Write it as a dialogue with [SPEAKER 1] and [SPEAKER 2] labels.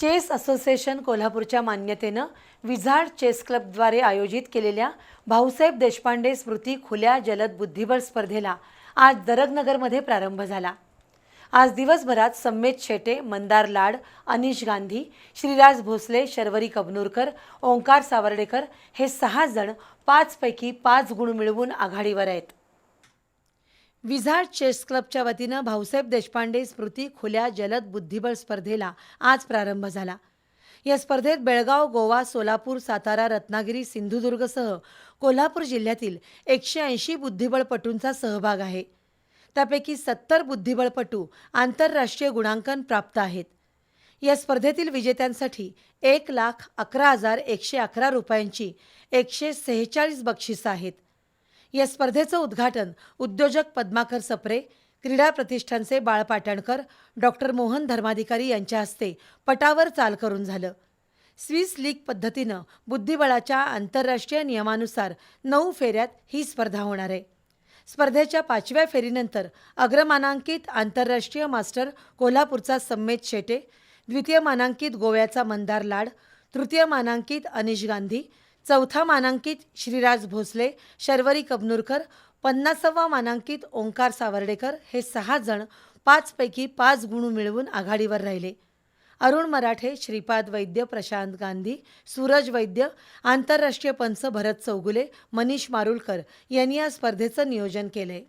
[SPEAKER 1] Chess association कोल्हापूरच्या मान्यतेनं wizard chess क्लबद्वारे आयोजित केलेल्या भाऊसाहेब देशपांडे स्मृती खुल्या जलद बुद्धिबळ स्पर्धेला आज दरगनगरमध्ये प्रारंभ झाला. आज दिवसभरात सम्मेत शेटे मंदार लाड अनिश गांधी श्रीराज भोसले शर्वरी कबनूरकर ओंकार सावर्डेकर हे सहा जण पाचपैकी पाच गुण मिळवून आघाडीवर आहेत. विझार्ड चेस क्लबच्या वतीनं भाऊसाहेब देशपांडे स्मृती खुल्या जलद बुद्धिबळ स्पर्धेला आज प्रारंभ झाला. या स्पर्धेत बेळगाव गोवा सोलापूर सातारा रत्नागिरी सिंधुदुर्गसह कोल्हापूर जिल्ह्यातील एकशे ऐंशी बुद्धिबळपटूंचा सहभाग आहे. त्यापैकी सत्तर बुद्धिबळपटू आंतरराष्ट्रीय गुणांकन प्राप्त आहेत. या स्पर्धेतील विजेत्यांसाठी एक लाख अकरा हजार एकशे अकरा रुपयांची एकशे सेहेचाळीस बक्षिसं आहेत. या स्पर्धेचं उद्घाटन उद्योजक पद्माकर सप्रे क्रीडा प्रतिष्ठानचे बाळ पाटणकर डॉक्टर मोहन धर्माधिकारी यांच्या हस्ते पटावर चाल करून झालं. स्विस लीग पद्धतीनं बुद्धिबळाच्या आंतरराष्ट्रीय नियमानुसार नऊ फेऱ्यात ही स्पर्धा होणार आहे. स्पर्धेच्या पाचव्या फेरीनंतर अग्रमानांकित आंतरराष्ट्रीय मास्टर कोल्हापूरचा सम्मेत शेटे द्वितीय मानांकित गोव्याचा मंदार लाड तृतीय मानांकित अनिश गांधी चौथा मानांकित श्रीराज भोसले शर्वरी कबनूरकर पन्नासावा मानांकित ओंकार सावर्डेकर हे सहा जण पाचपैकी पाच गुण मिळवून आघाडीवर राहिले. अरुण मराठे श्रीपाद वैद्य प्रशांत गांधी सूरज वैद्य आंतरराष्ट्रीय पंच भरत चौगुले मनीष मारुलकर यांनी या स्पर्धेचं नियोजन केलंय